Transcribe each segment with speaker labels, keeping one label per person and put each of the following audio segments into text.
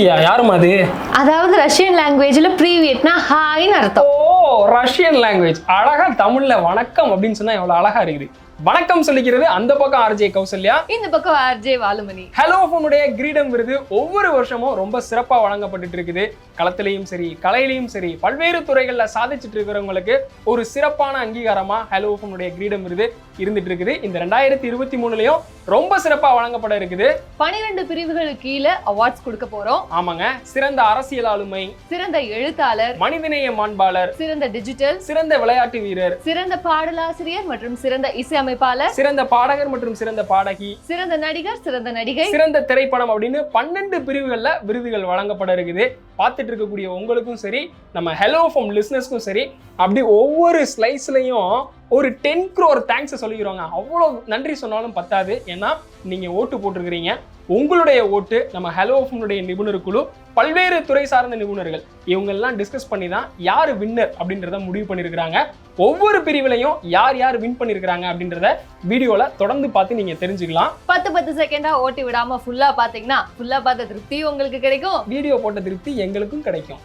Speaker 1: பிருத்திவியா யாரும் அது?
Speaker 2: அதாவது ரஷ்யன் லாங்குவேஜ்ல ப்ரீவியட்னா ஹாய்னு
Speaker 1: ஓ
Speaker 2: அர்த்தம்
Speaker 1: ரஷ்யன் லாங்குவேஜ் அழகா தமிழ்ல வணக்கம் அப்படின்னு சொன்னா எவ்வளவு அழகா இருக்குது. வணக்கம் சொல்லிக்கிறது அந்த பக்கம் ஆர்ஜே கௌசல்யா.
Speaker 2: இந்த பக்கம் ஆர்ஜே வாலுமணி.
Speaker 1: ஹலோ ஃபோனுடைய கிரீடம் விருது ஒவ்வொரு வருஷமும் ரொம்ப சிறப்பா வழங்கப்பட்டுட்டு இருக்குது. களத்திலையும் சரி கலையிலையும் சரி பல்வேறு துறைகள்ல சாதிச்சுட்டு இருக்கிறவங்களுக்கு ஒரு சிறப்பான அங்கீகாரமா ஹலோ ஃபோனுடைய கிரீடம் விருது இருந்துட்டு இருக்குது. இந்த ரெண்டாயிரத்தி இருபத்தி மூணுலயும் ரொம்ப சிறப்பா வழங்கப்பட இருக்குது.
Speaker 2: பனிரெண்டு பிரிவுகளுக்கு கீழே அவார்ட்ஸ் கொடுக்க போறோம்.
Speaker 1: ஆமாங்க. சிறந்த அரசியல் ஆளுமை
Speaker 2: சிறந்த எழுத்தாளர்
Speaker 1: மனிதநேய மாண்பாளர்
Speaker 2: சிறந்த டிஜிட்டல்
Speaker 1: சிறந்த விளையாட்டு வீரர்
Speaker 2: சிறந்த பாடலாசிரியர் மற்றும் சிறந்த இசையமைப்பாளர்
Speaker 1: சிறந்த பாடகர் மற்றும் சிறந்த பாடகி.
Speaker 2: சிறந்த நடிகர் சிறந்த நடிகை.
Speaker 1: சிறந்த திரைப்படம் அப்படின்னு பன்னெண்டு பிரிவுகள்ல விருதுகள் வழங்கப்பட இருக்குது. பார்த்துட்டு இருக்கக்கூடிய உங்களுக்கும் சரி நம்ம ஹலோ ஃப்ரம் லிஸ்னஸ்க்கும் சரி அப்படி ஒவ்வொரு ஸ்லைஸ்லையும் ஒரு டென் க்ரோர் தேங்க்ஸை சொல்லிக்கிறோங்க அவ்வளோ நன்றி சொன்னாலும் பத்தாது. ஏன்னா நீங்க ஓட்டு போட்டிருக்கிறீங்க. உங்களுடைய ஓட்டு நம்ம ஹலோ ஃபோனுடைய நிபுணர் குழு பல்வேறு துறை சார்ந்த நிபுணர்கள் இவங்கெல்லாம் டிஸ்கஸ் பண்ணி தான் யார் வின்னர் அப்படின்றத முடிவு பண்ணியிருக்கிறாங்க. ஒவ்வொரு பிரிவிலையும் யார் யார் வின் பண்ணியிருக்கிறாங்க அப்படின்றத வீடியோல தொடர்ந்து பார்த்து நீங்க தெரிஞ்சுக்கலாம்.
Speaker 2: பத்து பத்து செகண்டா ஓட்டி விடாம ஃபுல்லா பாத்தீங்கன்னா ஃபுல்லா பார்த்த திருப்தி உங்களுக்கு கிடைக்கும்.
Speaker 1: வீடியோ போட்ட திருப்தி எங்களுக்கும் கிடைக்கும்.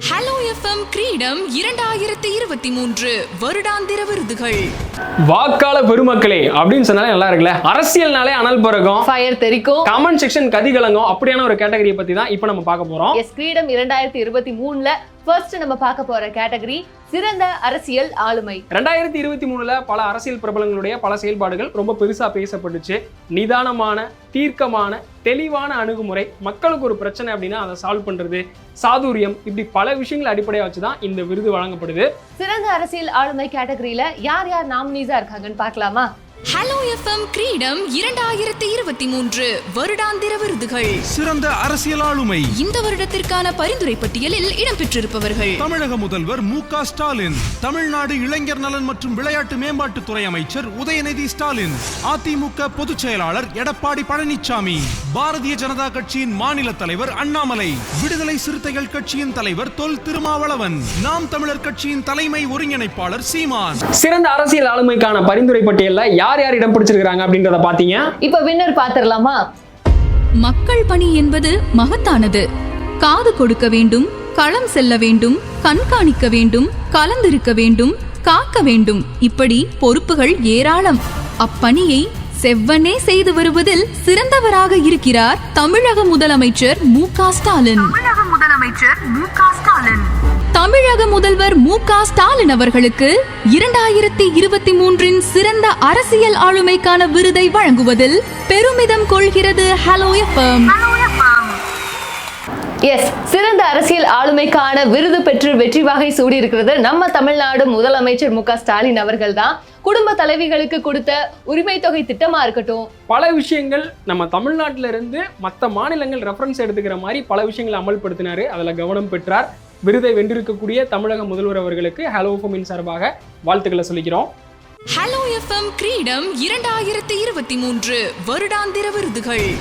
Speaker 3: ஹலோ எஃப்எம் கிரீடம் இரண்டாயிரத்தி இருபத்தி மூன்று வருடாந்திர விருதுகள்.
Speaker 1: வாக்காள பெருமக்களே அப்படின்னு சொன்னாலே நல்லா இருக்குல்ல? அரசியல்னாலே அனல் பிறகும்
Speaker 2: ஃபயர் தெரிக்கும்.
Speaker 1: கமெண்ட் செக்ஷன் கதிகலங்கும் அப்படியான ஒரு கேட்டகரியை பத்தி தான் இப்போ நம்ம பார்க்க போறோம்.
Speaker 2: எஸ் கிரீடம் இரண்டாயிரத்தி இருபத்தி மூணுல ஃபர்ஸ்ட் நம்ம பார்க்க போற கேட்டகரி சிறந்த அரசியல் ஆளுமை.
Speaker 1: ரெண்டாயிரத்தி இருபத்தி மூணுல பல அரசியல் பிரபலங்களுடைய பல செயல்பாடுகள் ரொம்ப பெருசா பேசப்பட்டுச்சு. நிதானமான தீர்க்கமான தெளிவான அணுகுமுறை மக்களுக்கு ஒரு பிரச்சனை அப்படின்னா அதை சால்வ் பண்றது சாதுரியம் இப்படி பல விஷயங்களை அடிப்படையாக வச்சு தான் இந்த விருது வழங்கப்படுது.
Speaker 2: சிறந்த அரசியல் ஆளுமை கேட்டகரியில யார் யார் நாமினிஸா இருக்காங்கன்னு பார்க்கலாமா?
Speaker 3: ஹலோ எஃப்எம் கிரீடம் இரண்டாயிரத்தி இருபத்தி மூன்று வருடாந்திர விருதுகள்.
Speaker 4: சிறந்த அரசியல் ஆளுமை.
Speaker 3: இந்த வருடத்திற்கான பரிந்துரை பட்டியலில் இடம்பெற்றிருப்பவர்கள்.
Speaker 4: தமிழக முதல்வர் மு க ஸ்டாலின் தமிழ்நாடு இளைஞர் நலன் மற்றும் விளையாட்டு மேம்பாட்டுத்துறை அமைச்சர் உதயநிதி ஸ்டாலின் அதிமுக பொதுச் செயலாளர் எடப்பாடி பழனிசாமி பாரதிய ஜனதா கட்சியின் மாநில தலைவர் அண்ணாமலை விடுதலை சிறுத்தைகள் கட்சியின் தலைவர் தொல் திருமாவளவன் நாம் தமிழர் கட்சியின் தலைமை ஒருங்கிணைப்பாளர் சீமான்.
Speaker 1: சிறந்த அரசியல் ஆளுமைக்கான பரிந்துரை பட்டியல்ல யார் யார் இடம் பிடிச்சிருக்காங்க அப்படின்றத பாத்தீங்க
Speaker 2: இப்ப வின்னர் பாத்திரலாமா
Speaker 5: மக்கள் பணி என்பது மகத்தானது. காது கொடுக்க வேண்டும் களம் செல்ல வேண்டும் கண்காணிக்க வேண்டும் கலந்திருக்க வேண்டும் காக்க வேண்டும். இப்படி பொறுப்புகள் ஏராளம். அப்பணியை செவ்வனே செய்து வருவதில் சிறந்தவராக இருக்கிறார் தமிழக முதலமைச்சர் மு க ஸ்டாலின். தமிழக முதல்வர் மு க. ஸ்டாலின் அவர்களுக்கு இரண்டாயிரத்தி இருபத்தி மூன்றின் சிறந்த அரசியல் ஆளுமைக்கான விருதை வழங்குவதில் பெருமிதம் கொள்கிறது ஹலோ எஃப்எம்
Speaker 2: எஸ் சிறந்த அரசியல் ஆளுமைக்கான விருது பெற்று வெற்றி வாகை சூடி இருக்கிறது நம்ம தமிழ்நாடு முதலமைச்சர் மு க. ஸ்டாலின் அவர்கள் தான் குடும்ப தலைவிகளுக்கு கொடுத்த உரிமை தொகை திட்டமா இருக்கட்டும்.
Speaker 1: பல விஷயங்கள் நம்ம தமிழ்நாட்டில இருந்து மற்ற மாநிலங்கள் ரெஃபரன்ஸ் எடுத்துக்கிற மாதிரி பல விஷயங்களை அமல்படுத்தினாரு. அதுல கவனம் பெற்றார். விருதை வென்றிருக்கக்கூடிய தமிழக முதல்வர் அவர்களுக்கு ஹலோ ஃபோமின் சார்பாக வாழ்த்துக்களை சொல்லிக்கிறோம்.
Speaker 3: ஹலோ எஃப்எம் கிரீடம் இரண்டாயிரத்தி இருபத்தி மூன்று வருடாந்திர விருதுகள்.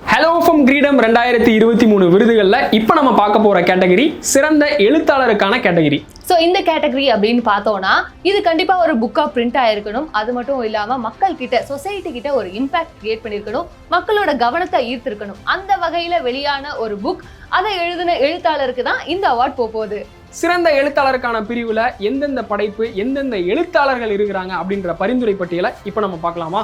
Speaker 1: ஹலோ ஃபம் கிரீடம் ரெண்டாயிரத்தி இருபத்தி மூணு விருதுகள்ல இப்போ நம்ம பார்க்க போற கேட்டகரி சிறந்த எழுத்தாளருக்கான கேட்டகரி
Speaker 2: ஸோ இந்த கேட்டகரி அப்படின்னு பார்த்தோம்னா இது கண்டிப்பா ஒரு புக்கா பிரிண்ட் ஆயிருக்கணும். அது மட்டும் இல்லாம மக்கள் கிட்ட சொசைட்டி கிட்ட ஒரு இம்பாக்ட் கிரியேட் பண்ணியிருக்கணும். மக்களோட கவனத்தை ஈர்த்திருக்கணும். அந்த வகையில வெளியான ஒரு புக் அதை எழுதின எழுத்தாளருக்கு தான் இந்த அவார்ட் போகுது.
Speaker 1: சிறந்த எழுத்தாளருக்கான பிரிவுல எந்தெந்த படைப்பு எந்தெந்த எழுத்தாளர்கள் இருக்கிறாங்க அப்படின்ற பரிந்துரை பட்டியலை இப்போ நம்ம பார்க்கலாமா?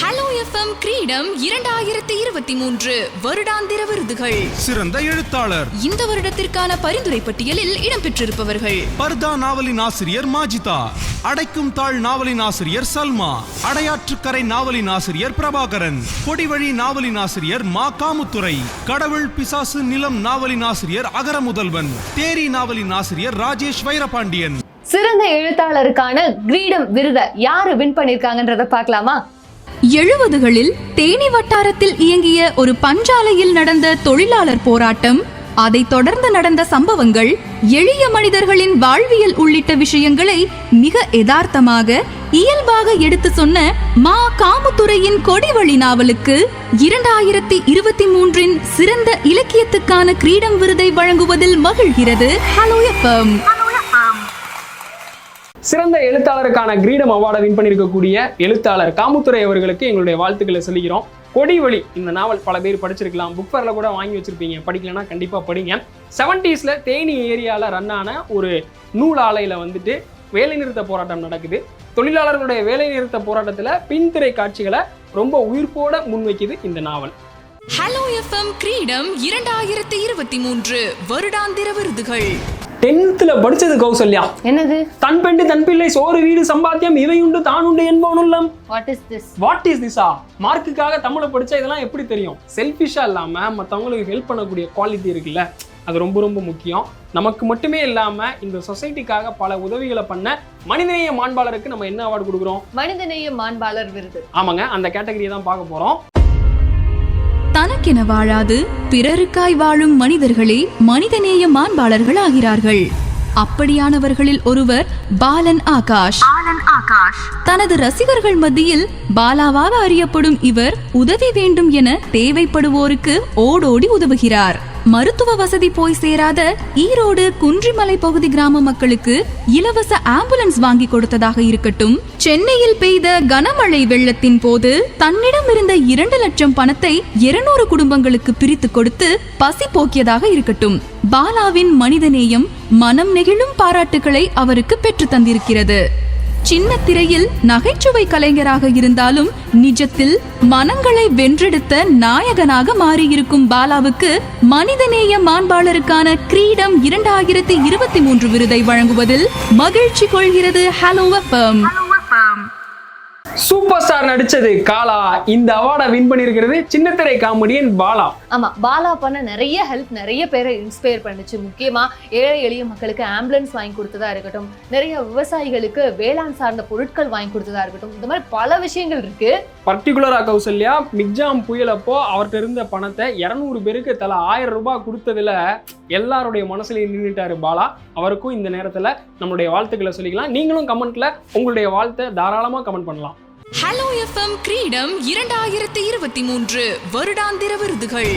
Speaker 3: ஹலோ எஃப்எம் கிரீடம் இரண்டாயிரத்தி இருபத்தி மூன்று வருடாந்திர விருதுகள்.
Speaker 4: சிறந்த எழுத்தாளர்.
Speaker 3: இந்த வருடத்திற்கான பரிந்துரை பட்டியலில் இடம்பெற்றிருப்பவர்கள்
Speaker 4: பர்தா நாவலின் ஆசிரியர் மாஜிதா அடைக்கும் தாள் நாவலின் ஆசிரியர் சல்மா அடையாற்றுக்கரை நாவலின் ஆசிரியர் பிரபாகரன் கொடிவழி நாவலின் ஆசிரியர் மா காமுத்துரை கடவுள் பிசாசு நிலம் நாவலின் ஆசிரியர் அகர முதல்வன் தேரி நாவலின் ஆசிரியர் ராஜேஷ் வைரபாண்டியன்.
Speaker 2: சிறந்த எழுத்தாளருக்கான கிரீடம் விருதை யாரு வின் பண்ணிருக்காங்கன்றத பார்க்கலாமா?
Speaker 5: எழுபதுகளில் தேனி வட்டாரத்தில் இயங்கிய ஒரு பஞ்சாலையில் நடந்த தொழிலாளர் போராட்டம் அதைத் தொடர்ந்து நடந்த சம்பவங்கள் எளிய மனிதர்களின் வாழ்வியல் உள்ளிட்ட விஷயங்களை மிக யதார்த்தமாக இயல்பாக எடுத்து சொன்ன மா. காமுத்துறையின் கொடிவழி நாவலுக்கு இரண்டாயிரத்தி இருபத்தி மூன்றின் சிறந்த இலக்கியத்துக்கான கிரீடம் விருதை வழங்குவதில் மகிழ்கிறது ஹலோ எஃப்எம்
Speaker 1: சிறந்த எழுத்தாளருக்கான கிரீடம் அவார்டை வின் பண்ணியிருக்கக்கூடிய எழுத்தாளர் காமுத்துறை அவர்களுக்கு எங்களுடைய வாழ்த்துக்களை சொல்லிக்கிறோம். கொடிவழி இந்த நாவல் பல பேர் படிச்சிருக்கலாம். புக் ஃபேரில் கூட வாங்கி வச்சிருப்பீங்க. படிக்கலைன்னா கண்டிப்பாக படிங்க. செவன்டீஸில் தேனி ஏரியாவில் ரன் ஆன ஒரு நூல் ஆலையில் வந்துட்டு வேலைநிறுத்த போராட்டம் நடக்குது. தொழிலாளர்களுடைய வேலைநிறுத்த போராட்டத்தில் பின்திரை காட்சிகளை ரொம்ப உயிர்ப்போட முன்வைக்குது இந்த நாவல்.
Speaker 3: ஹலோ எஃப்எம் கிரீடம் இரண்டாயிரத்தி இருபத்தி மூன்று வருடாந்திர விருதுகள்.
Speaker 1: டென்த்தில் படிச்சது கௌசல்யா.
Speaker 2: என்னது?
Speaker 1: தன் பெண்டு தன் பிள்ளை சோறு வீடு சம்பாத்தியம் இவை உண்டு தான் உண்டு என்பவனுள்ளம்
Speaker 2: what is this
Speaker 1: what is திஸா மார்க்குக்காக தமிழை படிச்சா இதெல்லாம் எப்படி தெரியும்? செல்ஃபிஷா இல்லாம மற்றவங்களுக்கு ஹெல்ப் பண்ணக்கூடிய குவாலிட்டி இருக்குல்ல அது ரொம்ப ரொம்ப முக்கியம். நமக்கு மட்டுமே இல்லாம இந்த சொசைட்டிக்காக பல உதவிகளை பண்ண மனிதநேய மாண்பாளருக்கு நம்ம என்ன அவார்டு கொடுக்குறோம்?
Speaker 2: மனிதநேய மாண்பாளர் விருது.
Speaker 1: ஆமாங்க அந்த கேட்டகரியை தான் பார்க்க போறோம்.
Speaker 5: தனக்கென வாழாது. பிறருக்காய் வாழும் மனிதர்களே மனிதநேய மாண்பாளர்கள் ஆகிறார்கள். அப்படியானவர்களில் ஒருவர் பாலன் ஆகாஷ். தனது ரசிகர்கள் மத்தியில் பாலாவாக அறியப்படும் இவர் உதவி வேண்டும் என தேவைப்படுவோருக்கு ஓடோடி உதவுகிறார். மருத்துவ வசதி போய் சேராத ஈரோடு குன்றிமலை பகுதி கிராம மக்களுக்கு இலவச ஆம்புலன்ஸ் வாங்கி கொடுத்ததாக இருக்கட்டும். சென்னையில் பெய்த கனமழை வெள்ளத்தின் போது தன்னிடம் இருந்த இரண்டு லட்சம் பணத்தை இருநூறு குடும்பங்களுக்கு பிரித்து கொடுத்து பசி போக்கியதாக இருக்கட்டும். பாலாவின் மனிதநேயம் மனம் நெகிழும் பாராட்டுகளை அவருக்கு பெற்று தந்திருக்கிறது. சின்ன திரையில் நகைச்சுவை கலைஞராக இருந்தாலும் நிஜத்தில் மனங்களை வென்றெடுத்த நாயகனாக மாறியிருக்கும் பாலாவுக்கு மனிதநேய மாண்பாளருக்கான கிரீடம் இரண்டாயிரத்தி இருபத்தி மூன்று விருதை வழங்குவதில் மகிழ்ச்சி கொள்கிறது ஹலோ எஃப்எம்
Speaker 1: ஸ்டார் நடிச்சது காலா. இந்த அவார்டை வின் பண்ணியிருக்கிறது சின்னத்திரை காமெடியன் பாலா.
Speaker 2: ஆமா பாலா பண்ண நிறைய ஹெல்ப் நிறைய பேரை இன்ஸ்பயர் பண்ணுச்சு. முக்கியமா ஏழை எளிய மக்களுக்கு ஆம்புலன்ஸ் வாங்கி கொடுத்ததா இருக்கட்டும் நிறைய விவசாயிகளுக்கு வேளாண் சார்ந்த பொருட்கள் வாங்கி கொடுத்ததா இருக்கட்டும் இந்த மாதிரி பல விஷயங்கள் இருக்கு.
Speaker 1: பர்டிகுலரா கௌசல்யா மிக்ஜாம் புயலப்போ அவர்கிட்ட இருந்த பணத்தை இரநூறு பேருக்கு தலா ஆயிரம் ரூபாய் கொடுத்ததுல எல்லாருடைய மனசுலயும் நின்றுட்டாரு பாலா. அவருக்கும் இந்த நேரத்துல நம்மளுடைய வாழ்த்துக்களை சொல்லிக்கலாம். நீங்களும் கமெண்ட்ல உங்களுடைய வாழ்த்தை தாராளமா கமெண்ட் பண்ணலாம்.
Speaker 3: ஹலோ எஃப்எம் கிரீடம் இரண்டாயிரத்தி இருபத்தி மூன்று வருடாந்திர விருதுகள்.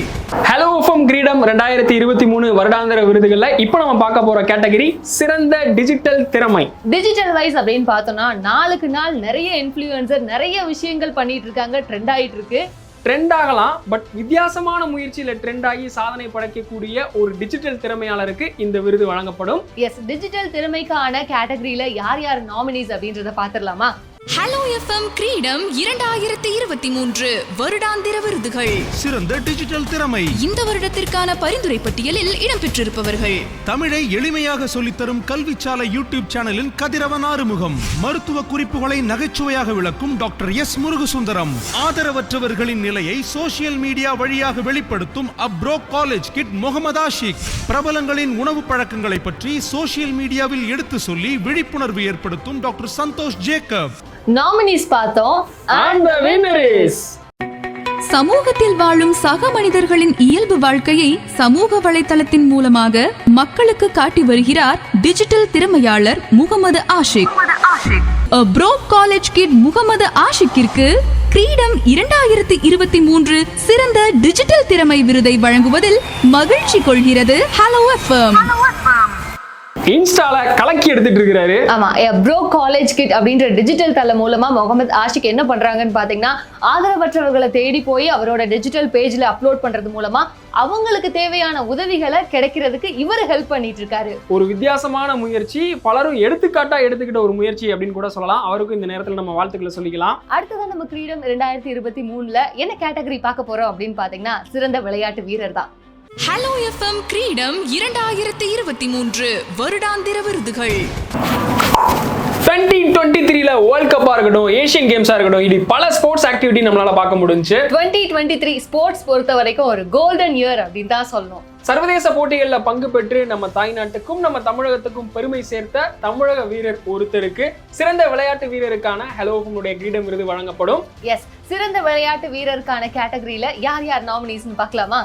Speaker 1: ஹலோ எஃப்எம் கிரீடம் ரெண்டாயிரத்தி இருபத்தி மூணு வருடாந்திர விருதுகள்ல இப்போ நம்ம பார்க்க போற கேட்டகரி சிறந்த டிஜிட்டல் திறமை.
Speaker 2: டிஜிட்டல் வைஸ் அப்படின்னு பார்த்தோம்னா நாளுக்கு நாள் நிறைய இன்ஃப்ளூயன்சர் நிறைய விஷயங்கள் பண்ணிட்டு இருக்காங்க ட்ரெண்ட் ஆயிட்டு இருக்கு.
Speaker 1: ட்ரெண்ட் ஆகலாம் பட் வித்தியாசமான முயற்சியில ட்ரெண்ட் ஆகி சாதனை படைக்கக்கூடிய ஒரு டிஜிட்டல் திறமையாளருக்கு இந்த விருது வழங்கப்படும்.
Speaker 2: எஸ் டிஜிட்டல் திறமைக்கான கேட்டகரியில யார் யார் நாமினிஸ் அப்படின்றத பாத்திரலாமா
Speaker 3: ஹலோ எஃப்எம் கிரீடம் இரண்டாயிரத்தி இருபத்தி மூன்று வருடாந்திர விருதுகள்.
Speaker 4: சிறந்த டிஜிட்டல் திறமை.
Speaker 3: இந்த வருடத்திற்கான பரிந்துரை பட்டியலில் இடம்பெற்றிருப்பவர்கள்
Speaker 4: தமிழை எளிமையாக சொல்லித்தரும் கல்விச்சாலை யூடியூப் சேனலின் கதிரவன் ஆறுமுகம். மருத்துவ குறிப்புகளை நகைச்சுவையாக விளக்கும் டாக்டர் எஸ் முருகசுந்தரம். ஆதரவற்றவர்களின் நிலையை சோசியல் மீடியா வழியாக வெளிப்படுத்தும் அப்ரோ காலேஜ் கிட் முகமது ஆஷிக். பிரபலங்களின் உணவு பழக்கங்களை பற்றி சோசியல் மீடியாவில் எடுத்து சொல்லி விழிப்புணர்வு ஏற்படுத்தும் டாக்டர் சந்தோஷ் ஜேக்கப்.
Speaker 2: நாமினிஸ் பார்த்தோம்.
Speaker 1: The winner is
Speaker 5: சமூகத்தில் வாழும் சக மனிதர்களின் இயல்பு வாழ்க்கையை சமூக வலைத்தளத்தின் மூலமாக மக்களுக்கு காட்டி வருகிறார் digital திறமையாளர் Mohammed Ashik. Bro college kid Mohammed ஆஷிக்கிற்கு கிரீடம் இரண்டாயிரத்தி இருபத்தி மூன்று சிறந்த டிஜிட்டல் திறமை விருதை வழங்குவதில் மகிழ்ச்சி கொள்கிறது. ஹலோ எஃப்எம்
Speaker 1: இன்ஸ்டால கலக்கி எடுத்துட்டு இருக்கிறாரு.
Speaker 2: ஆமா ப்ரோ காலேஜ் கிட் அப்படின்ற டிஜிட்டல் தளம் மூலமா முகமது ஆஷிக் என்ன பண்றாங்கன்னு பாத்தீங்கன்னா ஆதரவற்றவர்களை தேடி போய் அவரோட டிஜிட்டல் பேஜ்ல அப்லோட் பண்றது மூலமா அவங்களுக்கு தேவையான உதவிகளை கிடைக்கிறதுக்கு இவர் ஹெல்ப் பண்ணிட்டு இருக்காரு.
Speaker 1: ஒரு வித்தியாசமான முயற்சி பலரும் எடுத்துக்காட்டா எடுத்துக்கிட்ட ஒரு முயற்சி அப்படின்னு கூட சொல்லலாம். அவருக்கும் இந்த நேரத்தில் நம்ம வாழ்த்துக்களை சொல்லிக்கலாம்.
Speaker 2: அடுத்ததான் நம்ம கிரீடம் இரண்டாயிரத்தி இருபத்தி மூணுல என்ன கேட்டகரி பார்க்க போறோம் அப்படின்னு பாத்தீங்கன்னா சிறந்த விளையாட்டு வீரர் தான்.
Speaker 3: ஹலோ எஃப்எம் கிரீடம் இரண்டாயிரத்தி இருபத்தி மூன்று வருடாந்திர விருதுகள்.
Speaker 1: டுவெண்ட்டி டுவெண்ட்டி த்ரீல வேர்ல்ட் கப்பா இருக்கட்டும் ஏஷியன் கேம்ஸா இருக்கட்டும் இது பல ஸ்போர்ட்ஸ் ஆக்டிவிட்டி நம்மளால பார்க்க முடிஞ்சுச்சு
Speaker 2: டுவெண்ட்டி டுவெண்ட்டி த்ரீ ஸ்போர்ட்ஸ் பொறுத்த வரைக்கும் ஒரு கோல்டன் இயர் அப்படின்னு தான் சொல்லணும்.
Speaker 1: சர்வதேச போட்டிகளில் பங்கு பெற்று நம்ம தாய்நாட்டுக்கும் நம்ம தமிழகத்துக்கும் பெருமை சேர்த்த தமிழக வீரர் ஒருத்தருக்கு சிறந்த விளையாட்டு வீரருக்கான ஹலோஃபனுடைய கிரீடம் விருது வழங்கப்படும்.
Speaker 2: எஸ் சிறந்த விளையாட்டு வீரருக்கான கேட்டகரியில யார் யார் நாமினிஸ்னு பார்க்கலாமா?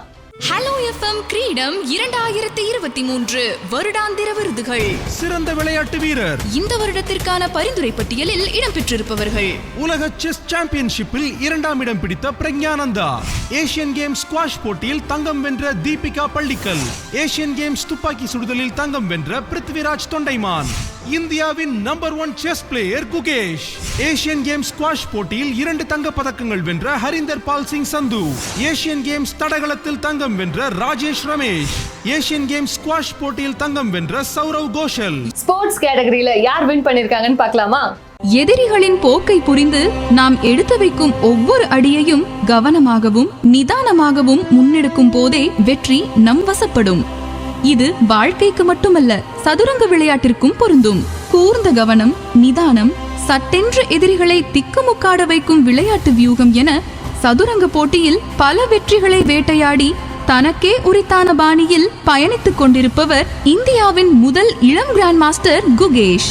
Speaker 3: ஹலோ எஃப்எம் கிரீடம் இரண்டாயிரத்தி இருபத்தி மூன்று வருடாந்திர விருதுகள்.
Speaker 4: சிறந்த விளையாட்டு வீரர்.
Speaker 3: இந்த வருடத்திற்கான பரிந்துரை பட்டியலில் இடம்பெற்றிருப்பவர்கள்.
Speaker 4: உலக செஸ் சாம்பியன்ஷிப்பில் இரண்டாம் இடம் பிடித்த பிரக்ஞானந்தா ஏசியன் கேம்ஸ் ஸ்குவாஷ் போட்டியில் தங்கம் வென்ற தீபிகா பள்ளிக்கல். ஏசியன் கேம்ஸ் துப்பாக்கி சுடுதலில் தங்கம் வென்ற பிருத்விராஜ் தொண்டைமான். இந்தியாவின் number one chess player Gukesh. Asian Games squash போட்டியில் இரண்டு தங்கப் பதக்கங்கள் வென்ற ஹரிந்தர் பால் சிங் சந்து. ஏசியன் கேம்ஸ் தடகளத்தில் தங்கம் வென்ற Rajesh Ramesh. Asian Games squash போட்டியில் தங்கம் வென்ற சௌரவ் கோஷல்.
Speaker 2: ஸ்போர்ட்ஸ் கேட்டகரியில யார் வின் பண்ணிருக்காங்கன்னு பார்க்கலாமா?
Speaker 5: எதிரிகளின் போக்கை புரிந்து நாம் எடுத்து வைக்கும் ஒவ்வொரு அடியையும் கவனமாகவும் நிதானமாகவும் முன்னெடுக்கும் போதே வெற்றி நம் வசப்படும். இது வாழ்க்கைக்கு மட்டுமல்ல சதுரங்க விளையாட்டிற்கும் பொருந்தும். கூர்ந்த கவனம் நிதானம் சட்டென்று எதிரிகளை திக்குமுக்காட வைக்கும் விளையாட்டு வியூகம் என சதுரங்க போட்டியில் பல வெற்றிகளை வேட்டையாடி தனக்கே உரித்தான பாணியில் பயணித்துக் கொண்டிருப்பவர் இந்தியாவின் முதல் இளம் கிராண்ட் மாஸ்டர் குகேஷ்.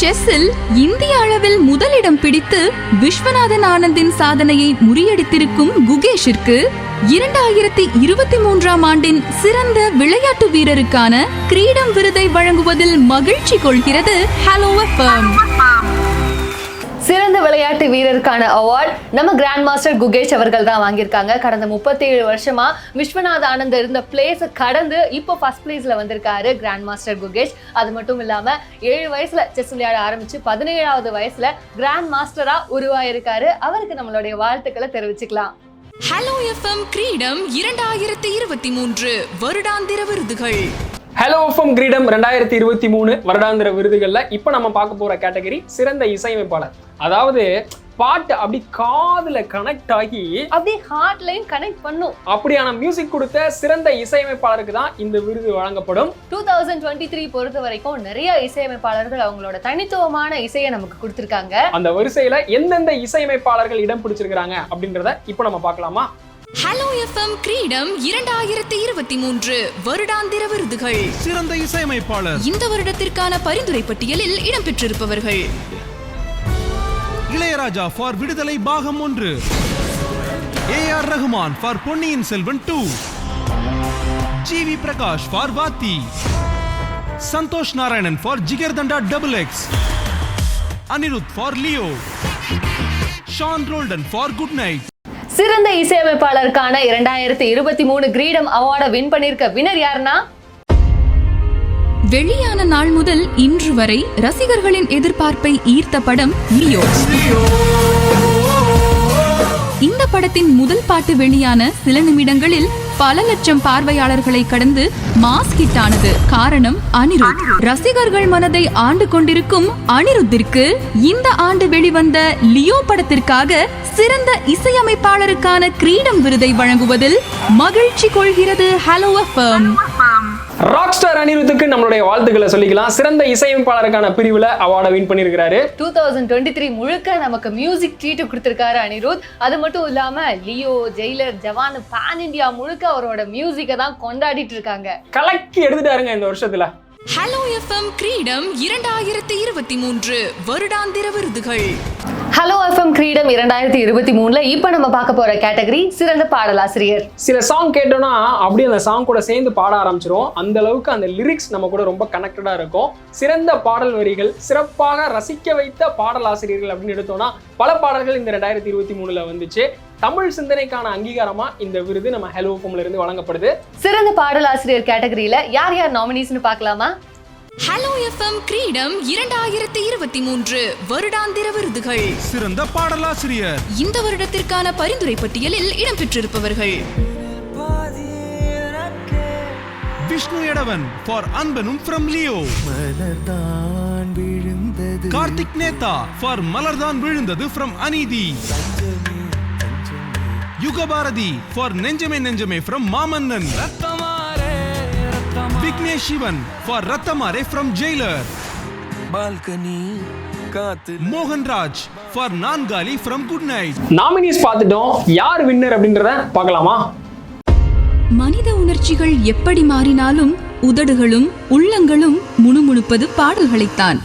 Speaker 5: செஸ்ஸில் இந்திய அளவில் முதலிடம் பிடித்து விஸ்வநாதன் ஆனந்தின் சாதனையை முறியடித்திருக்கும் குகேஷிற்கு இரண்டாயிரத்தி இருபத்தி மூன்றாம் ஆண்டின் சிறந்த விளையாட்டு வீரருக்கான கிரீடம் விருதை வழங்குவதில் மகிழ்ச்சி கொள்கிறது ஹலோ எஃப்எம்
Speaker 2: சிறந்த விளையாட்டு வீரருக்கான அவார்ட் நம்ம கிராண்ட் மாஸ்டர் குகேஷ் அவர்கள் தான் வாங்கியிருக்காங்க. கடந்த 37 வருஷமா விஸ்வநாத் ஆனந்த் இருந்த பிளேஸ் கடந்து இப்போ ஃபர்ஸ்ட் பிளேஸ்ல வந்திருக்காரு கிராண்ட் மாஸ்டர் குகேஷ். அது மட்டும் இல்லாம ஏழு வயசுல செஸ் விளையாட ஆரம்பிச்சு பதினேழாவது வயசுல கிராண்ட் மாஸ்டரா உருவாயிருக்காரு. அவருக்கு நம்மளுடைய வாழ்த்துக்களை தெரிவிச்சுக்கலாம்.
Speaker 3: ஹலோ எஃப்எம் கிரீடம் இரண்டாயிரத்தி இருபத்தி மூன்று வருடாந்திர விருதுகள்.
Speaker 1: ஹலோ எஃப்எம் கிரீடம் ரெண்டாயிரத்தி இருபத்தி மூணு வருடாந்திர விருதுகளில் இப்போ நம்ம பார்க்க போகிற கேட்டகரி சிறந்த இசையமைப்பாளர். அதாவது பாட்டு அப்படி காதுல கனெக்ட் ஆகி
Speaker 2: அப்படியே ஹார்ட்லையும் கனெக்ட் பண்ணும்.
Speaker 1: அப்படியான மியூசிக் கொடுத்த சிறந்த இசையமைப்பாளருக்கு தான் இந்த விருது வழங்கப்படும்.
Speaker 2: டூ தௌசண்ட் டுவெண்ட்டி த்ரீ பொறுத்த வரைக்கும் நிறைய இசையமைப்பாளர்கள் அவங்களோட தனித்துவமான இசையை நமக்கு கொடுத்துருக்காங்க.
Speaker 1: அந்த வரிசையில எந்தெந்த இசையமைப்பாளர்கள் இடம் பிடிச்சிருக்கிறாங்க அப்படின்றத இப்போ நம்ம பார்க்கலாமா?
Speaker 3: ஹலோ எஃப்எம் கிரீடம் இரண்டாயிரத்தி இருபத்தி மூன்று வருடாந்திர விருதுகள்.
Speaker 4: சிறந்த இசையமைப்பாளர்.
Speaker 3: இந்த வருடத்திற்கான பரிந்துரை பட்டியலில் இடம்பெற்றிருப்பவர்கள்
Speaker 4: இளையராஜா ஃபார் விடுதலை பாகம் ஒன்று. A R Rahman for Ponniyin Selvan two G V Prakash for Vaathi. Santhosh Narayanan for Jigarthanda double X Anirudh for Leo. Sean Roldan for Good Night
Speaker 2: சிறந்த இசையமைப்பாளருக்கான இரண்டாயிரத்தி இருபத்தி மூணு கிரீடம் அவார்டை வின் பண்ணிருக்க வினர் யாருன்னா?
Speaker 5: வெளியான நாள் முதல் இன்று வரை ரசிகர்களின் எதிர்பார்ப்பை ஈர்த்த படம் லியோ இந்த படத்தின் முதல் பாட்டு வெளியான சில நிமிடங்களில் பல லட்சம் பார்வையாளர்களை கடந்து மாஸ் ஹிட் ஆனது காரணம் அனிருத். ரசிகர்கள் மனதை ஆண்டு கொண்டிருக்கும் அனிருத்திற்கு இந்த ஆண்டு வெளிவந்த லியோ படத்திற்காக சிறந்த இசையமைப்பாளருக்கான கிரீடம் விருதை வழங்குவதில் மகிழ்ச்சி கொள்கிறது Hello F M
Speaker 1: rock star அனிருத்துக்கு நம்மளுடைய வாழ்த்துக்களை சொல்லிக்கலாம். சிறந்த இசையமைப்பாளருக்கான பிரிவுல அவார்டை வின் பண்ணியிருக்கிறாரு.
Speaker 2: டூ தௌசண்ட் டுவெண்ட்டி த்ரீ முழுக்க நமக்கு மியூசிக் ட்ரீட் கொடுத்திருக்காரு அனிருத். அது மட்டும் இல்லாம Leo Jailer Jawan pan India முழுக்க அவரோட மியூசிக்கை தான் கொண்டாடிட்டு இருக்காங்க.
Speaker 1: கலக்கி எடுத்துட்டாருங்க இந்த வருஷத்துல.
Speaker 3: ஹலோ எஃப்எம் கிரீடம் இரண்டாயிரத்தி இருபத்தி மூன்று வருடாந்திர விருதுகள்.
Speaker 2: ஹலோ எஃப்எம் கிரீடம் இரண்டாயிரத்தி இருபத்தி மூணுல இப்போ நம்ம பார்க்க போற கேட்டகரி சிறந்த பாடலாசிரியர்.
Speaker 1: சில சாங் கேட்டோம்னா அப்படியே அந்த சாங் கூட சேர்ந்து பாட ஆரம்பிச்சிரும் அந்த அளவுக்கு அந்த லிரிக்ஸ் நம்ம கூட ரொம்ப கனெக்டடா இருக்கும். சிறந்த பாடல் வரிகள் சிறப்பாக ரசிக்க வைத்த பாடல் ஆசிரியர்கள் அப்படின்னு எடுத்தோம்னா பல பாடல்கள் இந்த ரெண்டாயிரத்தி இருபத்தி மூணுல வந்துச்சு. தமிழ் சிந்தனைக்கான அங்கீகாரமா இந்த விருது நம்ம ஹெலோ ஃபோம்ல இருந்து வழங்கப்படுது.
Speaker 2: சிறந்த பாடலாசிரியர் கேட்டகரியில யார் யார் நாமினிஸ்னு பார்க்கலாமா?
Speaker 3: ஹலோ எஃப்எம் கிரீடம் இரண்டாயிரத்தி இருபத்தி மூன்று வருடாந்திர விருதுகள்.
Speaker 4: சிறந்த பாடலாசிரியர்.
Speaker 3: இந்த வருடத்திற்கான பரிந்துரை பட்டியலில் இடம்பெற்றிருப்பவர்கள்
Speaker 4: Vishnu Edavan for Anbenum from Leo
Speaker 6: மலர்தான் விழுந்தது.
Speaker 4: கார்த்திக் நேதா ஃபார் மலர்தான் விழுந்தது ஃப்ரம் அநீதி Yugabharathi for Nenjame Nenjame from Maamannan. Vignesh Shivan for Rathamaarey from Jailer
Speaker 6: balcony காத்து
Speaker 4: Mohanraj for Naangaali from Good Night
Speaker 1: nominees பார்த்துட்டோம். யார் வின்னர் அப்படின்றத பார்க்கலாமா?
Speaker 5: மனித உணர்ச்சிகள் எப்படி மாறினாலும் உதடுகளும் உள்ளங்களும் முணுமுணுப்பது பாடல்களைத்தான்.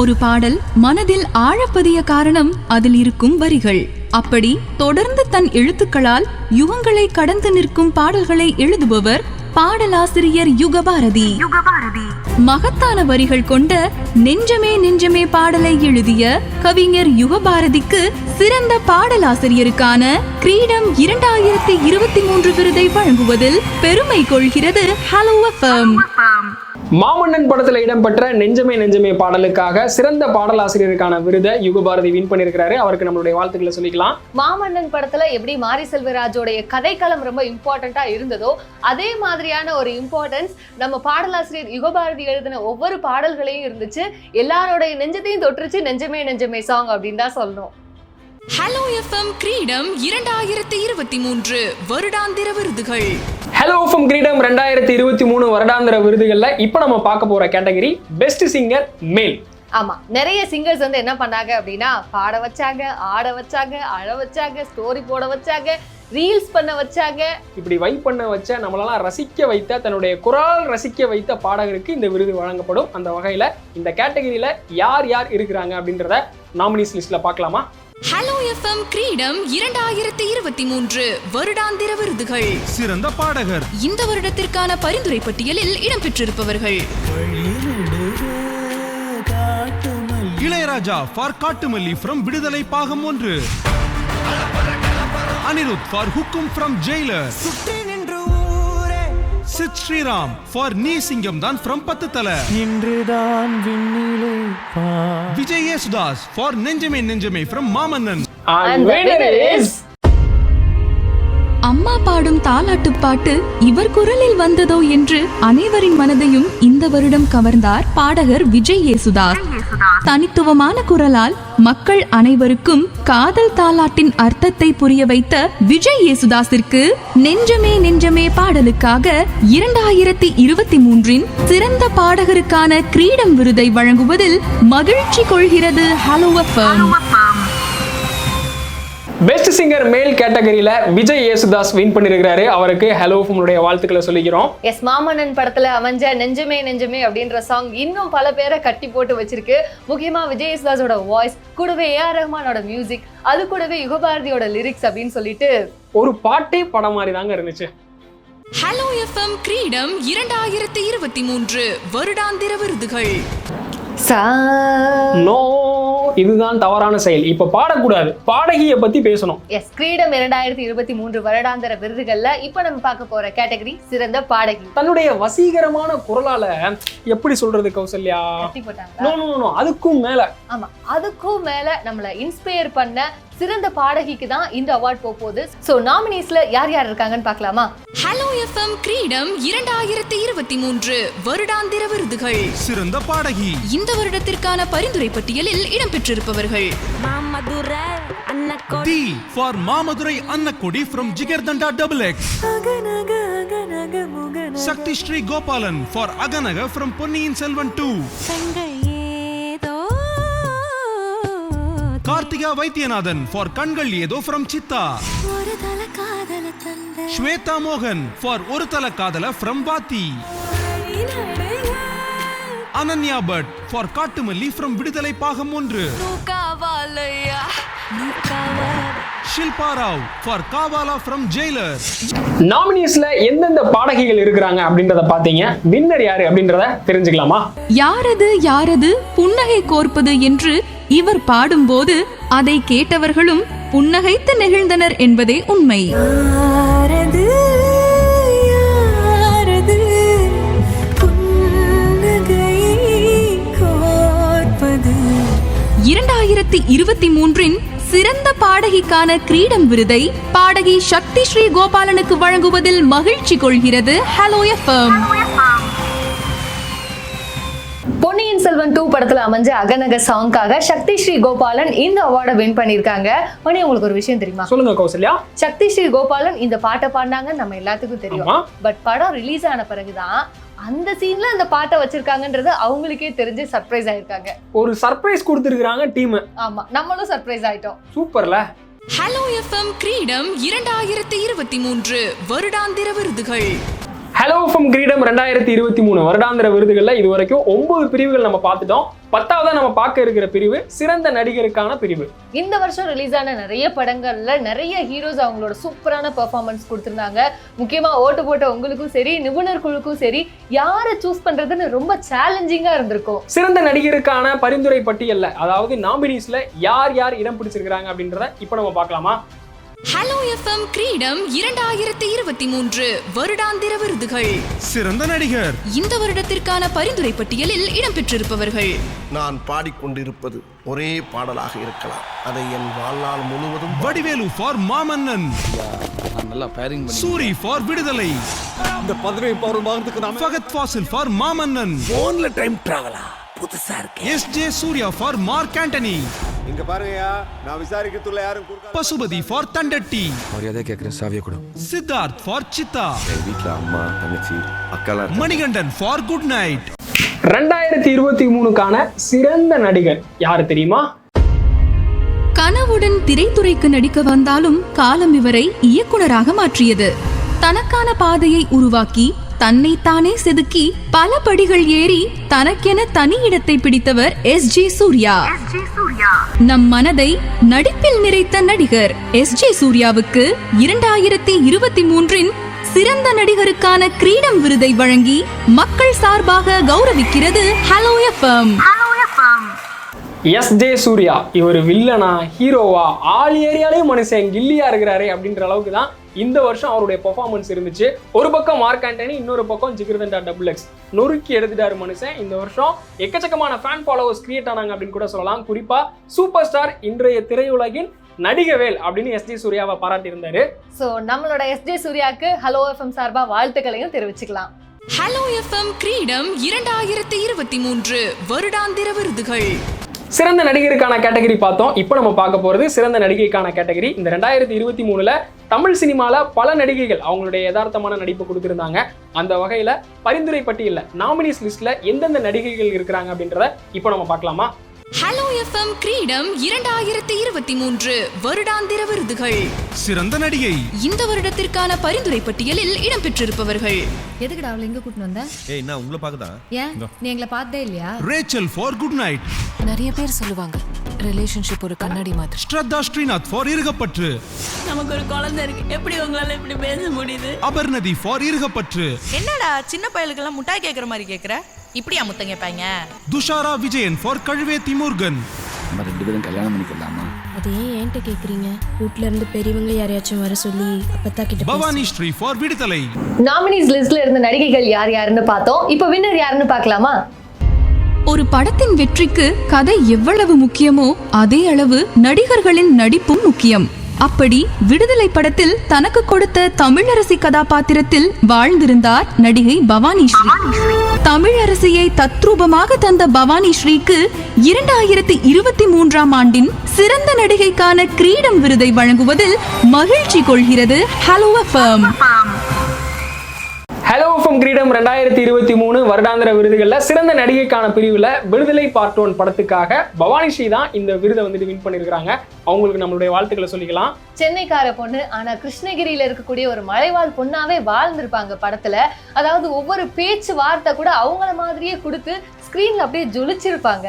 Speaker 5: ஒரு பாடல் மனதில் ஆழப்பதிய காரணம் அதில் இருக்கும் வரிகள். அப்படி தொடர்ந்து தன் எழுத்துக்களால் யுகங்களை கடந்து நிற்கும் பாடல்களை எழுதுபவர் பாடலாசிரியர் யுகபாரதி. மகத்தான வரிகள் கொண்ட நெஞ்சமே நெஞ்சமே பாடலை எழுதிய கவிஞர் யுகபாரதிக்கு சிறந்த பாடலாசிரியருக்கான கிரீடம் இரண்டாயிரத்தி இருபத்தி மூன்று விருதை வழங்குவதில் பெருமை கொள்கிறது ஹலோ எஃப்எம்
Speaker 1: மாமன்னன் படத்துல இடம்பெற்ற நெஞ்சமே நெஞ்சமே பாடலுக்காக சிறந்த பாடலாசிரியருக்கான விருதை யுகபாரதி வின் பண்ணியிருக்கிறாரு. அவருக்கு நம்மளுடைய வாழ்த்துக்களை சொல்லிக்கலாம்.
Speaker 2: மாமன்னன் படத்துல எப்படி மாரி செல்வராஜோடைய கதைக்களம் ரொம்ப இம்பார்ட்டண்டா இருந்ததோ அதே மாதிரியான ஒரு இம்பார்ட்டன்ஸ் நம்ம பாடலாசிரியர் யுகபாரதி எழுதின ஒவ்வொரு பாடல்களையும் இருந்துச்சு. எல்லாரோடைய நெஞ்சத்தையும் தொற்றுச்சு நெஞ்சமே நெஞ்சமே சாங் அப்படின்னு தான் சொல்லணும்.
Speaker 3: ஹலோ எஃப்எம் கிரீடம் இரண்டாயிரத்தி இருபத்தி மூன்று வருடாந்திர விருதுகள்.
Speaker 1: ஹலோ ஃப்ரம் கிரீடம் ரெண்டாயிரத்தி இருபத்தி மூணு வருடாந்திர விருதுகள்ல இப்போ நம்ம பார்க்க போற கேட்டகரி பெஸ்ட் சிங்கர் மேல்
Speaker 2: ஆமா நிறைய சிங்கர்ஸ் வந்து என்ன பண்ணாங்க அப்படின்னா பாட வச்சாங்க ஆட வச்சாங்க அழ வச்சாங்க ஸ்டோரி போட வச்சாங்க ரீல்ஸ் பண்ண வச்சாங்க.
Speaker 1: இப்படி வைப் பண்ண வச்ச நம்மளெல்லாம் ரசிக்க வைத்த தன்னுடைய குரல் ரசிக்க வைத்த பாடகருக்கு இந்த விருது வழங்கப்படும். அந்த வகையில இந்த கேட்டகரியில யார் யார் இருக்கிறாங்க அப்படின்றத நாமினிஸ் லிஸ்ட்ல பார்க்கலாமா?
Speaker 3: ஹலோ எஃப்எம் கிரீடம் இரண்டாயிரத்தி இருபத்தி மூன்று வருடாந்திர விருதுகள்.
Speaker 4: சிறந்த பாடகர்.
Speaker 3: இந்த வருடத்திற்கான பரிந்துரை பட்டியலில் இடம்பெற்றிருப்பவர்கள்
Speaker 4: இளையராஜா ஃபார் காட்டுமல்லி ஃப்ரம் விடுதலை பாகம் ஒன்று. Anirudh for Hukum from Jailer Sid Sriram for Nee Singam Dhaan from பத்து தல.
Speaker 6: இன்றுதான் விண்ணிலே பா
Speaker 4: விஜய் யேசுதாஸ் ஃபார் நெஞ்சமே நெஞ்சமே ஃப்ரம் மாமன்னன்.
Speaker 5: அம்மா பாடும் தாலாட்டுப் பாட்டு இவர் குரலில் வந்ததோ என்று அனைவரின் மனதையும் இந்த வருடம் கவர்ந்தார் பாடகர் விஜய் யேசுதாஸ். தனித்துவமான குரலால் மக்கள் அனைவருக்கும் காதல் தாலாட்டின் அர்த்தத்தை புரிய வைத்த விஜய் யேசுதாஸிற்கு நெஞ்சமே நெஞ்சமே பாடலுக்காக இரண்டாயிரத்தி இருபத்தி மூன்றின் சிறந்த பாடகருக்கான கிரீடம் விருதை வழங்குவதில் மகிழ்ச்சி கொள்கிறது ஹலோ எஃப்எம்
Speaker 1: பெஸ்ட் சிங்கர் மேல் கேட்டகரியில விஜய் யேசுதாஸ் வின் பண்ணியிருக்கிறாரு அவருக்கு ஹலோ உங்களுடைய வாழ்த்துக்களை சொல்லிக்கிறோம்.
Speaker 2: எஸ் மாமன்னன் படத்துல அமைஞ்ச நெஞ்சமே நெஞ்சமே அப்படின்ற சாங் இன்னும் பல பேரை கட்டி போட்டு வச்சிருக்கு. முக்கியமா விஜய் யேசுதாஸோட வாய்ஸ் கூடவே ஏஆர் ரஹ்மானோட மியூசிக் அது கூடவே யுகபாரதியோட லிரிக்ஸ் அப்படின்னு சொல்லிட்டு
Speaker 1: ஒரு பாட்டே படம் மாதிரி தாங்க இருந்துச்சு
Speaker 3: ஹலோ எஃப்எம் கிரீடம் இரண்டாயிரத்தி இருபத்தி மூன்று வருடாந்திர விருதுகள்.
Speaker 2: சா
Speaker 1: நோ இதுதான் தவறான செயல். இப்ப பாடக்கூடாது. பாடகியை பத்தி பேசணும்.
Speaker 2: எஸ் கிரீடம் இரண்டாயிரத்தி இருபத்தி மூன்று வருடாந்திர விருதுகள்ல இப்ப நம்ம பார்க்க போற கேட்டகரி சிறந்த பாடகி.
Speaker 1: தன்னுடைய வசீகரமான குரலால எப்படி சொல்றது கௌசல்யா? நோ நோ நோ அதுக்கும் மேல.
Speaker 2: ஆமா அதுக்கும் மேல நம்மள இன்ஸ்பயர் பண்ண சிறந்த பாடகிக்கு தான் இந்த அவார்ட் போக போகுது சோ நாமினிஸ்ல யார் யார் இருக்காங்கன்னு பார்க்கலாமா?
Speaker 3: ஹலோ எஃப்எம் கிரீடம் இரண்டாயிரத்தி இருபத்தி மூன்று வருடாந்திர விருதுகள்.
Speaker 4: சிறந்த பாடகி.
Speaker 3: இந்த வருடத்திற்கான பரிந்துரை பட்டியலில் இடம்பெற்றிருப்பவர்கள்
Speaker 4: Dhee for Maamadurai Annakodi from Jigarthanda double X Sakthi Sri Gopalan for Aganaga from Ponniyin Selvan two Karthika Vaidyanathan for Kangal Edho from Siddha. Shweta மோகன் ஃபார் ஒரு தல காதல ஃப்ரம் பாத்தி அனன்யா பட் ஃபார் காட்டுமல்லி ஃப்ரம் விடுதலை பாகம் ஒன்று. Shilpa Rao for Kaavaalaa from Jailer
Speaker 1: நாமினிஸ்ல எந்தெந்த பாடகிகள் இருக்கிறாங்க அப்படின்றத பாத்தீங்க வின்னர் யாரு அப்படின்றத தெரிஞ்சுக்கலாமா?
Speaker 5: யாரது யாரது புன்னகை கோர்ப்பது என்று இவர் பாடும்போது அதை கேட்டவர்களும் புன்னகைத்து நெகிழ்ந்தனர் என்பதே உண்மை. இரண்டாயிரத்தி இருபத்தி மூன்றின் சிறந்த பாடகிக்கான கிரீடம் விருதை பாடகி சக்தி ஸ்ரீ கோபாலனுக்கு வழங்குவதில் மகிழ்ச்சி கொள்கிறது ஹலோ எஃப்எம்
Speaker 2: செல்வன் டூ படத்துல அமைஞ்ச அகநக சாங்காக சக்தி ஸ்ரீ கோபாலன் இந்த அவார்டை வின் பண்ணிருக்காங்க மணி உங்களுக்கு ஒரு விஷயம் தெரியுமா?
Speaker 1: சொல்லுங்க கௌசல்யா.
Speaker 2: சக்தி ஸ்ரீ கோபாலன் இந்த பாட்டை பாடினாங்க நம்ம எல்லாத்துக்கும் தெரியும்.
Speaker 1: ஆமா.
Speaker 2: பட் படம் ரிலீஸ் ஆன பிறகுதான் அந்த சீன்ல அந்த பாட்டை வச்சிருக்காங்கன்றது அவங்களுக்கே தெரிஞ்சு சர்ப்ரைஸ் ஆயிருக்காங்க.
Speaker 1: ஒரு சர்ப்ரைஸ் கொடுத்துருக்காங்க டீம்
Speaker 2: ஆமா நம்மளும் சர்ப்ரைஸ் ஆயிட்டோம்.
Speaker 1: சூப்பர்ல
Speaker 3: ஹலோ எஃப்எம் கிரீடம் இரண்டாயிரத்தி இருபத்தி மூன்று வருடாந்திர விருதுகள்.
Speaker 1: ஹலோ ஃப்ரம் கிரீடம் ரெண்டாயிரத்தி இருபத்தி மூணு வருடாந்திர விருதுகள்ல இது வரைக்கும் ஒன்பது பிரிவுகள் நம்ம பார்த்துட்டோம். பத்தாவதா நம்ம பார்க்க இருக்கிற பிரிவு சிறந்த நடிகருக்கான பிரிவு.
Speaker 2: இந்த வருஷம் ரிலீஸ் ஆன நிறைய படங்கள்ல நிறைய ஹீரோஸ் அவங்களோட சூப்பரான பெர்ஃபார்மன்ஸ் கொடுத்திருந்தாங்க. முக்கியமா ஓட்டு போட்ட உங்களுக்கும் சரி நிபுணர் குழுக்கும் சரி யாரை சூஸ் பண்றதுன்னு ரொம்ப சேலஞ்சிங்கா இருந்திருக்கும்.
Speaker 1: சிறந்த நடிகருக்கான பரிந்துரை பட்டியல்ல அதாவது நாமினிஸ்ல யார் யார் இடம் பிடிச்சிருக்காங்க அப்படின்றத இப்போ நம்ம பார்க்கலாமா?
Speaker 3: ஹலோ எஃப்எம் கிரீடம் இரண்டாயிரத்தி இருபத்தி மூன்று வருடாந்திர விருதுகள்.
Speaker 4: சிறந்த நடிகர்.
Speaker 3: இந்த வருடத்திற்கான பரிந்துரை பட்டியலில் இடம்பெற்றிருப்பவர்கள்
Speaker 7: நான் பாடிக்கொண்டிருப்பது ஒரே பாடலாக இருக்கலாம். அதை என் வாழ்நாள் முழுவதும்
Speaker 4: வடிவேலு ஃபார் மாமன்னன்.
Speaker 8: நல்லா பேரிங் பண்ணி
Speaker 4: சூரி ஃபார் விடுதலை.
Speaker 8: இந்த பதவி பவர் வாங்குறதுக்கு நாம
Speaker 4: ஃபகத் ஃபாசில் ஃபார் மாமன்னன்.
Speaker 7: போன்ல டைம் டிராவலா புதுசா இருக்கு.
Speaker 4: S J Surya for Mark Antony.
Speaker 9: இங்க பாருங்கய்யா நான் விசாரிக்கிறதுல யாரும்
Speaker 4: பசுபதி ஃபார் தண்டட்டி
Speaker 8: மரியாதை கேட்கிறேன் சாவியை கொடு.
Speaker 4: சித்தார்த் ஃபார் சித்தா.
Speaker 9: வீட்டுல அம்மா தங்கச்சி அக்காலாம்
Speaker 4: மணிகண்டன் ஃபார் குட் நைட்
Speaker 1: ரெண்டாயிரத்தி இருபத்தி மூணுக்கான சிறந்த நடிகர் யாரு தெரியுமா?
Speaker 5: கனவுடன் திரைத்துறைக்கு நடிக்க வந்தாலும் காலம் இவரை இயக்குனராக மாற்றியது. தனக்கான பாதையை உருவாக்கி தன்னைத்தானே செதுக்கி பல படிகள் ஏறி தனக்கென தனி இடத்தை பிடித்தவர் எஸ் ஜே சூர்யா. நம் மனதை நடிப்பில் நிறைத்த நடிகர் எஸ் ஜே சூர்யாவுக்கு இரண்டாயிரத்தி இருபத்தி மூன்றின் சிறந்த நடிகருக்கான கிரீடம் விருதை வழங்கி மக்கள் சார்பாக கௌரவிக்கிறது hello FM
Speaker 1: S J Surya இவர் வில்லனா ஹீரோவா ஆல் ஏரியாலையும் மனுஷன் கில்லியா இருக்கிறாரு அப்படின்ற அளவுக்கு தான் இந்த வருஷம் அவருடைய பெர்ஃபார்மன்ஸ் இருந்துச்சு. ஒரு பக்கம் மார்க் ஆண்டனி இன்னொரு பக்கம் ஜிகிர்தண்டா டபுள் எக்ஸ். நொறுக்கி எடுத்துட்டாரு மனுஷன் இந்த வருஷம். எக்கச்சக்கமான ஃபேன் ஃபாலோவர்ஸ் கிரியேட் ஆனாங்க அப்படின்னு கூட சொல்லலாம். குறிப்பா சூப்பர் ஸ்டார் இன்றைய திரையுலகின் நடிகவேல் அப்படின்னு எஸ் ஜே சூர்யாவை பாராட்டியிருந்தாரு.
Speaker 2: ஸோ நம்மளோட எஸ்ஜே சூர்யாக்கு ஹலோ எஃப்எம் சார்பா வாழ்த்துக்களையும் தெரிவிச்சுக்கலாம்.
Speaker 3: ஹலோ எஃப்எம் கிரீடம் இரண்டாயிரத்தி இருபத்தி மூன்று வருடாந்திர விருதுகள்.
Speaker 1: சிறந்த நடிகருக்கான கேட்டகரி பார்த்தோம். இப்போ நம்ம பார்க்க போகிறது சிறந்த நடிகைக்கான கேட்டகரி இந்த ரெண்டாயிரத்தி இருபத்தி மூணுல தமிழ் சினிமாவில் பல நடிகைகள் அவங்களுடைய யதார்த்தமான நடிப்பு கொடுத்துருந்தாங்க. அந்த வகையில் பரிந்துரை பட்டியலில் நாமினிஸ் லிஸ்ட்ல எந்தெந்த நடிகைகள் இருக்கிறாங்க அப்படின்றத இப்போ நம்ம பார்க்கலாமா?
Speaker 3: ஹலோ எஃப்எம் கிரீடம் இரண்டாயிரத்தி இருபத்தி மூன்று வருடாந்திர விருதுகள்.
Speaker 4: சிறந்த நடிகை.
Speaker 3: இந்த வருடத்திற்கான பரிந்துரை பட்டியலில் இடம்பெற்றிருப்பவர்கள்
Speaker 10: எதுக்குடா அவளை எங்க கூட்டிட்டு வந்த?
Speaker 9: ஏய் என்ன உங்களை பாக்குதா
Speaker 10: ஏன்? நீ எங்களை பார்த்ததே இல்லையா?
Speaker 4: ரேச்சல் ஃபார் குட் நைட்
Speaker 10: நிறைய பேர் சொல்லுவாங்க ரிலேஷன்ஷிப் ஒரு கண்ணாடி மாதிரி.
Speaker 4: ஸ்ரத்தா ஸ்ரீநாத் ஃபார் இருகப்பற்று.
Speaker 10: நமக்கு ஒரு குழந்தை இருக்கு. எப்படி உங்களால இப்படி பேச முடியுது?
Speaker 4: அபர்நதி ஃபார் இருகப்பற்று.
Speaker 10: என்னடா சின்ன பயலுக்கெல்லாம் முட்டாய் கேக்குற மாதிரி கேக்குற? இப்படியா முத்தம் கேட்பாங்க?
Speaker 4: துஷாரா விஜயன் ஃபார் கழுவே திமுர்கன்.
Speaker 8: நம்ம ரெண்டு பேரும் கல்யாணம் பண்ணிக்கலாமா?
Speaker 11: அது ஏன் என்கிட்ட கேக்குறீங்க? வீட்ல இருந்து பெரியவங்க யாரையாச்சும் வர சொல்லி அப்பத்தா கிட்ட
Speaker 4: பவானி ஸ்ரீ ஃபார் விடுதலை.
Speaker 2: நாமினிஸ் லிஸ்ட்ல இருந்த நடிகைகள் யார் யாருன்னு பார்த்தோம். இப்போ வின்னர் யாருன்னு பார்க்கலாமா?
Speaker 5: ஒரு படத்தின் வெற்றிக்கு கதை எவ்வளவு முக்கியமோ அதே அளவு நடிகர்களின் நடிப்பும் முக்கியம். அப்படி விடுதலை படத்தில் தனக்கு கொடுத்த தமிழரசி கதாபாத்திரத்தில் வாழ்ந்திருந்தார் நடிகை பவானி ஸ்ரீ. தமிழரசியை தத்ரூபமாக தந்த பவானி ஸ்ரீக்கு இரண்டாயிரத்தி இருபத்தி மூன்றாம் ஆண்டின் சிறந்த நடிகைக்கான கிரீடம் விருதை வழங்குவதில் மகிழ்ச்சி கொள்கிறது ஹலோ எஃப்எம்
Speaker 1: ஹலோ ஃப்ரம் கிரீடம் ரெண்டாயிரத்தி இருபத்தி மூணு வருடாந்திர விருதுகளில் சிறந்த நடிகைக்கான பிரிவில் விடுதலை பார்ட் ஒன் படத்துக்காக பவானி ஸ்ரீ தான் இந்த விருதை வந்துட்டு வின் பண்ணியிருக்கிறாங்க அவங்களுக்கு நம்மளுடைய வாழ்த்துக்களை சொல்லிக்கலாம்.
Speaker 2: சென்னைக்கார பொண்ணு ஆனா கிருஷ்ணகிரியில இருக்கக்கூடிய ஒரு மலைவாழ் பொண்ணாவே வாழ்ந்திருப்பாங்க படத்துல. அதாவது ஒவ்வொரு பேச்சு வார்த்தை கூட அவங்கள மாதிரியே கொடுத்து ஸ்கிரீன்ல அப்படியே ஜொலிச்சிருப்பாங்க.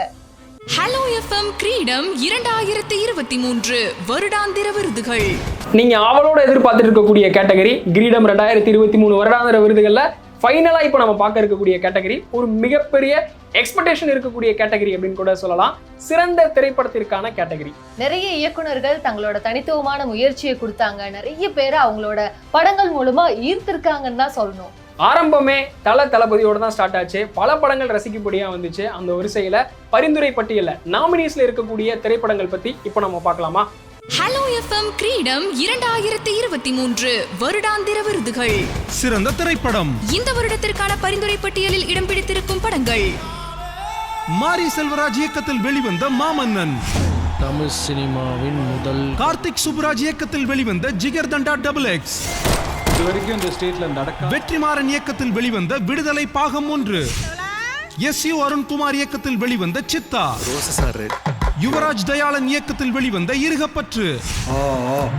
Speaker 3: ஹலோ எஃப்எம் கிரீடம் இரண்டாயிரத்தி இருபத்தி மூன்று வருடாந்திர விருதுகள்.
Speaker 1: நீங்க அவளோட எதிர்பார்த்துட்டு இருக்கக்கூடிய கேட்டகரி கிரீடம் ரெண்டாயிரத்தி இருபத்தி மூணு வருடாந்திர விருதுகளில் ஃபைனலாக இப்போ நம்ம பார்க்க இருக்கக்கூடிய கேட்டகரி ஒரு மிகப்பெரிய எக்ஸ்பெக்டேஷன் இருக்கக்கூடிய கேட்டகரி அப்படின்னு கூட சொல்லலாம். சிறந்த திரைப்படத்திற்கான கேட்டகரி.
Speaker 2: நிறைய இயக்குனர்கள் தங்களோட தனித்துவமான முயற்சியை கொடுத்தாங்க. நிறைய பேரை அவங்களோட படங்கள் மூலமா ஈர்த்திருக்காங்கன்னு தான் சொல்லணும்.
Speaker 1: ஆரம்பமே தல தளபதியோட தான் ஸ்டார்ட் ஆச்சு. பல படங்கள் ரசிக்கப்படியா வந்துச்சு. அந்த வரிசையில பரிந்துரை பட்டியல்ல நாமினிஸ்ல இருக்கக்கூடிய திரைப்படங்கள் பத்தி இப்போ நம்ம பார்க்கலாமா?
Speaker 3: ஹலோ எஃப்எம் கிரீடம் இரண்டாயிரத்தி இருபத்தி மூன்று வருடாந்திர விருதுகள்.
Speaker 4: சிறந்த திரைப்படம்.
Speaker 3: இந்த வருடத்திற்கான பரிந்துரை பட்டியலில் இடம் பிடித்திருக்கும் படங்கள்.
Speaker 4: மாரி செல்வராஜ் இயக்கத்தில் வெளிவந்த மாமன்னன்.
Speaker 8: தமிழ் சினிமாவின் முதல்
Speaker 4: கார்த்திக் சுப்புராஜ் இயக்கத்தில் வெளிவந்த ஜிகர் தண்டா டபுள் எக்ஸ்
Speaker 8: வரைக்கும் இந்த ஸ்டேட்ல நடக்க
Speaker 4: வெற்றிமாறன் இயக்கத்தில் வெளிவந்த விடுதலை பாகம் ஒன்று. எஸ் யு அருண்குமார் இயக்கத்தில் வெளிவந்த சித்தா. யுவராஜ் தயாளன் இயக்கத்தில் வெளிவந்த இருகப்பற்று.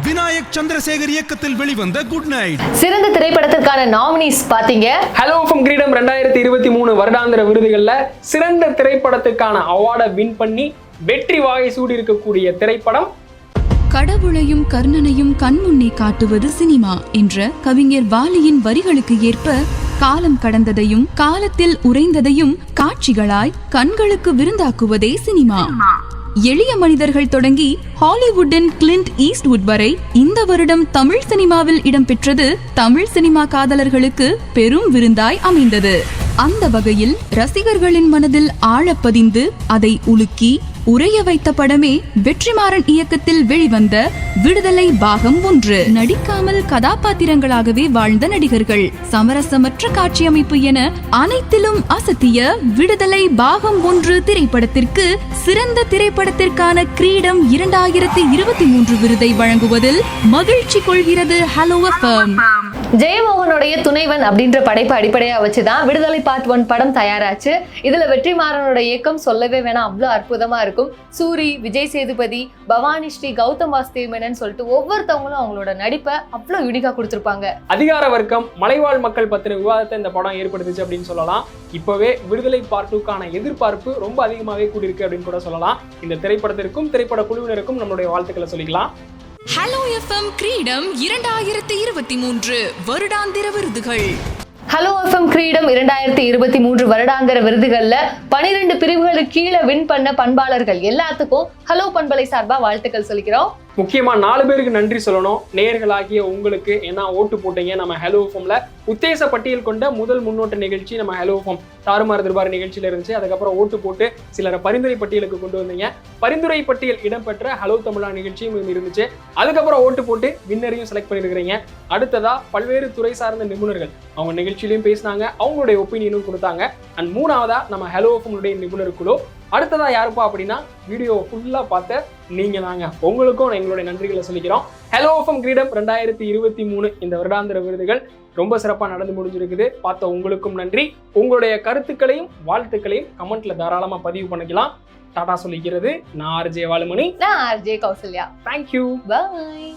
Speaker 4: விநாயக் சந்திரசேகர் இயக்கத்தில் வெளிவந்த குட் நைட்.
Speaker 2: சிறந்த திரைப்படத்திற்கான நாமினிஸ் பாத்தீங்க
Speaker 1: ஹலோ ஃப்ரம் கிரீடம் ரெண்டாயிரத்தி இருபத்தி மூணு வருடாந்திர விருதுகள்ல சிறந்த திரைப்படத்துக்கான அவார்டை வின் பண்ணி வெற்றி வாகை சூடி இருக்கக்கூடிய திரைப்படம்
Speaker 5: கடவுளையும் கர்ணனையும் கண்முன்னே காட்டுவது சினிமா என்ற கவிஞர் வாலியின் வரிகளுக்கு ஏற்ப காலம் கடந்ததையும் காலத்தில் உறைந்ததையும் காட்சிகளாய் கண்களுக்கு விருந்தாக்குவதே சினிமா. எளிய மனிதர்கள் தொடங்கி ஹாலிவுட்டின் கிளின்ட் ஈஸ்ட்வுட் வரை இந்த வருடம் தமிழ் சினிமாவில் இடம்பெற்றது தமிழ் சினிமா காதலர்களுக்கு பெரும் விருந்தாய் அமைந்தது. அந்த வகையில் ரசிகர்களின் மனதில் ஆழப்பதிந்து அதை உலுக்கி உறைய வைத்த படமே வெற்றிமாறன் இயக்கத்தில் வெளிவந்த விடுதலை பாகம் ஒன்று. நடிக்காமல் கதாபாத்திரங்களாகவே வாழ்ந்த நடிகர்கள். சமரசமற்ற காட்சியமைப்பு என அனைத்திலும் அசத்திய விடுதலை பாகம் ஒன்று திரைப்படத்திற்கு சிறந்த திரைப்படத்திற்கான கிரீடம் இரண்டாயிரத்தி இருபத்தி மூன்று விருதை வழங்குவதில் மகிழ்ச்சி கொள்கிறது ஹலோ எஃப்எம்
Speaker 2: ஜெயமோகனுடைய துணைவன் அப்படின்ற படைப்பு வச்சு வச்சுதான் விடுதலை பார்ட் ஒன் படம் தயாராச்சு. இதுல வெற்றிமாறனோட இயக்கம் சொல்லவே வேணாம். அவ்வளோ அற்புதமா இருக்கும். சூரி விஜய் சேதுபதி பவானி ஸ்ரீ கௌதம் வாஸ்தேவ் மேனன் சொல்லிட்டு ஒவ்வொருத்தவங்களும் அவங்களோட நடிப்பை அவ்வளோ யூனிக்கா கொடுத்துருப்பாங்க.
Speaker 1: அதிகார வர்க்கம் மலைவாழ் மக்கள் பத்தின விவாதத்தை இந்த படம் ஏற்படுத்துச்சு அப்படின்னு சொல்லலாம். இப்பவே விடுதலை பார்ட் டூக்கான எதிர்பார்ப்பு ரொம்ப அதிகமாகவே கூடியிருக்கு அப்படின்னு கூட சொல்லலாம். இந்த திரைப்படத்திற்கும் திரைப்பட குழுவினருக்கும் நம்மளுடைய வாழ்த்துக்களை சொல்லிக்கலாம்.
Speaker 3: ஹலோ எஃப்எம் கிரீடம் இரண்டாயிரத்தி இருபத்தி மூன்று வருடாந்திர விருதுகள்.
Speaker 2: ஹலோ எஃப்எம் கிரீடம் இரண்டாயிரத்தி இருபத்தி மூன்று வருடாந்திர விருதுகள்ல பனிரெண்டு பிரிவுகளுக்கு கீழே வின் பண்ண பண்பாளர்கள் எல்லாத்துக்கும் ஹலோ பண்பலை சார்பா வாழ்த்துக்கள் சொல்லிக்கிறோம்.
Speaker 1: முக்கியமா நாலு பேருக்கு நன்றி சொல்லணும். நேர்களாகிய உங்களுக்கு ஏன்னா ஓட்டு போட்டீங்க? நம்ம ஹலோ ஃபோம்ல உத்தேச பட்டியல் கொண்ட முதல் முன்னோட்ட நிகழ்ச்சி நம்ம ஹலோ ஃபோம் தாறுமாறு திருபார் நிகழ்ச்சியில இருந்துச்சு. அதுக்கப்புறம் ஓட்டு போட்டு சிலரை பரிந்துரை பட்டியலுக்கு கொண்டு வந்தீங்க. பரிந்துரை பட்டியல் இடம்பெற்ற ஹலோ தமிழா நிகழ்ச்சியும் இருந்துச்சு. அதுக்கப்புறம் ஓட்டு போட்டு வின்னரையும் செலக்ட் பண்ணியிருக்கிறீங்க அடுத்ததா பல்வேறு துறை சார்ந்த நிபுணர்கள். அவங்க நிகழ்ச்சியிலையும் பேசினாங்க. அவங்களுடைய ஒப்பீனியனும் கொடுத்தாங்க. அண்ட் மூணாவதா நம்ம ஹலோ ஃபோமுடைய நிபுணர் குழு. அடுத்ததா யாருப்பா அப்படின்னா வீடியோ ஃபுல்லா பார்த்த நீங்க தாங்க. உங்களுக்கும் எங்களுடைய நன்றிகளை சொல்லிக்கிறோம். ஹலோ எஃப்எம் கிரீடம் ரெண்டாயிரத்தி இருபத்தி மூணு இந்த வருடாந்திர விருதுகள் ரொம்ப சிறப்பாக நடந்து முடிஞ்சிருக்குது. பார்த்த உங்களுக்கும் நன்றி. உங்களுடைய கருத்துக்களையும் வாழ்த்துக்களையும் கமெண்ட்ல தாராளமாக பதிவு பண்ணிக்கலாம். டாடா சொல்லிக்கிறது நான் ஆர்ஜே வாலுமணி.
Speaker 2: நான் ஆர்ஜே கௌசல்யா.
Speaker 1: Thank you
Speaker 2: bye